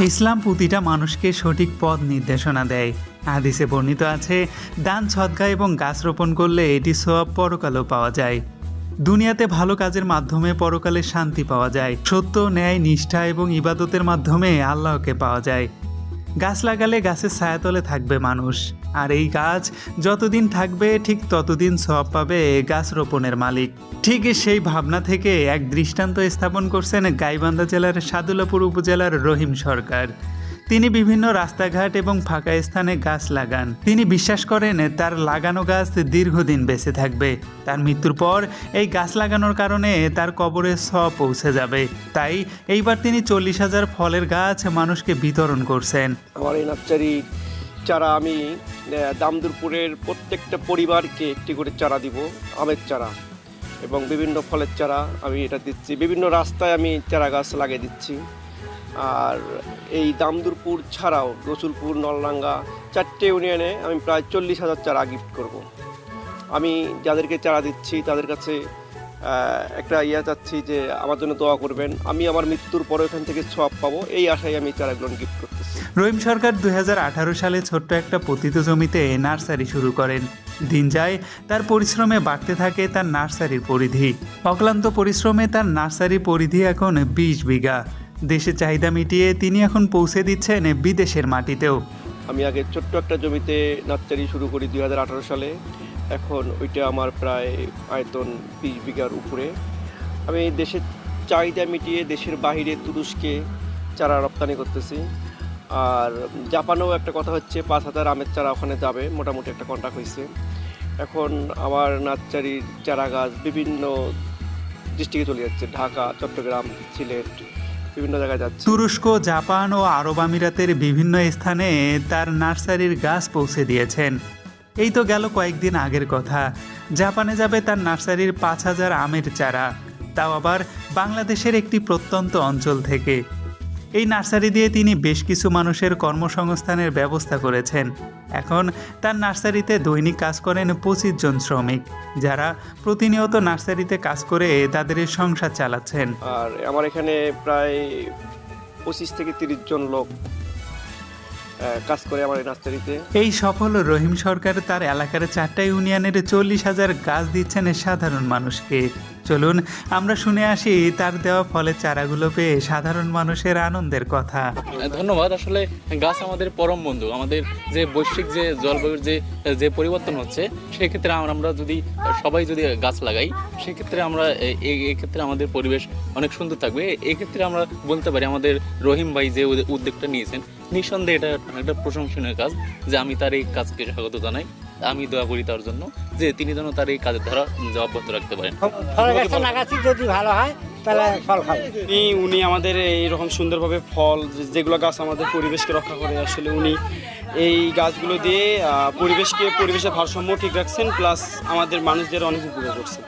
ইসলাম প্রতিটা মানুষকে সঠিক পথ নির্দেশনা দেয়। হাদিসে বর্ণিত আছে, দান ছদকা এবং গাছ রোপণ করলে এটি সব পরকালও পাওয়া যায়। দুনিয়াতে ভালো কাজের মাধ্যমে পরকালে শান্তি পাওয়া যায়। সত্য, ন্যায়, নিষ্ঠা এবং ইবাদতের মাধ্যমে আল্লাহকে পাওয়া যায়। গাছ লাগালে গাছের ছায়াতলে থাকবে মানুষ। আর এই গাছ যতদিন থাকবে, ঠিক ততদিন সব পাবে গাছ রোপণের মালিক। ঠিক সেই ভাবনা থেকে এক দৃষ্টান্ত স্থাপন করছেন গাইবান্ধা জেলার সাদুলাপুর উপজেলার রহিম সরকার। তিনি বিভিন্ন রাস্তাঘাট এবং ফাঁকা স্থানে গাছ লাগান। তিনি বিশ্বাস করেন তার লাগানো গাছ দীর্ঘদিন বেঁচে থাকবে। তার মৃত্যুর পর এই গাছ লাগানোর কারণে তার কবরে সব পৌঁছে যাবে। তাই এইবার তিনি চল্লিশ হাজার ফলের গাছ মানুষকে বিতরণ করছেন। আমার চারা আমি দামদুরপুরের প্রত্যেকটা পরিবারকে একটি করে চারা দিব, আমের চারা এবং বিভিন্ন ফলের চারা আমি এটা দিচ্ছি। বিভিন্ন রাস্তায় আমি চারা গাছ লাগিয়ে দিচ্ছি। আর এই দামদুরপুর ছাড়াও রসুলপুর নলডাঙ্গা চারটে ইউনিয়নে আমি প্রায় চল্লিশ হাজার চারা গিফট করব। আমি যাদেরকে চারা দিচ্ছি, তাদের কাছে একটা ইয়া চাচ্ছি যে আমার জন্য দোয়া করবেন। আমি আমার মৃত্যুর পরে এখান থেকে সব পাবো। এই আশায় আমি চারাগুলো গিফট করতেছি। রহিম সরকার দুই হাজার আঠারো সালে ছোট্ট একটা পতিত জমিতে নার্সারি শুরু করেন। দিন যায়, তার পরিশ্রমে বাড়তে থাকে তার নার্সারির পরিধি। অক্লান্ত পরিশ্রমে তার নার্সারি পরিধি এখন বিশ বিঘা। দেশের চাহিদা মিটিয়ে তিনি এখন পৌঁছে দিচ্ছেন বিদেশের মাটিতেও। আমি আগে ছোট্ট একটা জমিতে নার্সারি শুরু করি দুই হাজার আঠারো সালে। এখন ওইটা আমার প্রায় আয়তন বিশ বিঘার উপরে। আমি দেশের চাহিদা মিটিয়ে দেশের বাইরে তুরস্কে চারা রপ্তানি করতেছি। আর জাপানেও একটা কথা হচ্ছে, পাঁচ হাজার আমের চারা ওখানে যাবে, মোটামুটি একটা কন্ট্যাক্ট হয়েছে। এখন আমার নার্সারির চারা গাছ বিভিন্ন ডিস্ট্রিক্টে চলে যাচ্ছে, ঢাকা, চট্টগ্রাম, সিলেট বিভিন্ন জায়গায় যাচ্ছে। তুরস্ক, জাপান ও আরব আমিরাতের বিভিন্ন স্থানে তার নার্সারির গাছ পৌঁছে দিয়েছেন। এই তো গেল কয়েকদিন আগের কথা। জাপানে যাবে তার নার্সারির পাঁচ হাজার আমের চারা। তাও আবার বাংলাদেশের একটি প্রত্যন্ত অঞ্চল থেকে। এই নার্সারি দিয়ে তিনি বেশ কিছু মানুষের কর্মসংস্থানের ব্যবস্থা করেছেন। এখন তার নার্সারিতে দৈনিক কাজ করেন পঁচিশ জন শ্রমিক যারা প্রতিনিয়ত নার্সারিতে কাজ করে তাদের সংসার চালাচ্ছেন। আর আমার এখানে প্রায় পঁচিশ থেকে তিরিশ জন লোক কাজ করে আমার এই নার্সারিতে। এই সফল রহিম সরকার তার এলাকার চারটা ইউনিয়নের চল্লিশ হাজার গাছ দিচ্ছেন সাধারণ মানুষকে। চলুন, আমরা শুনে আসি তার দেওয়া ফলের চারাগুলো পেয়ে সাধারণ মানুষের আনন্দের কথা। ধন্যবাদ। আসলে গাছ আমাদের পরম বন্ধু। আমাদের যে বৈশ্বিক যে জলবায়ুর যে যে পরিবর্তন হচ্ছে, সেক্ষেত্রে আমরা যদি, সবাই যদি গাছ লাগাই, সেক্ষেত্রে আমরা এক্ষেত্রে আমাদের পরিবেশ অনেক সুন্দর থাকবে। এক্ষেত্রে আমরা বলতে পারি, আমাদের রহিম ভাই যে উদ্যোগটা নিয়েছেন, নিঃসন্দেহে এটা একটা প্রশংসনীয় কাজ যে আমি তার এই কাজকে স্বাগত জানাই। আমি দোয়া করি তার জন্য যে তিনি যেন তার এই কাজের ধারা অব্যাহত রাখতে পারেন। যদি ভালো হয় তাহলে ফল খাব। উনি উনি আমাদের এইরকম সুন্দরভাবে ফল যেগুলো গাছ আমাদের পরিবেশকে রক্ষা করে আসলে উনি এই গাছগুলো দিয়ে আহ, পরিবেশকে পরিবেশের ভারসাম্য ঠিক রাখছেন প্লাস আমাদের মানুষদের অনেক উপকার করছেন।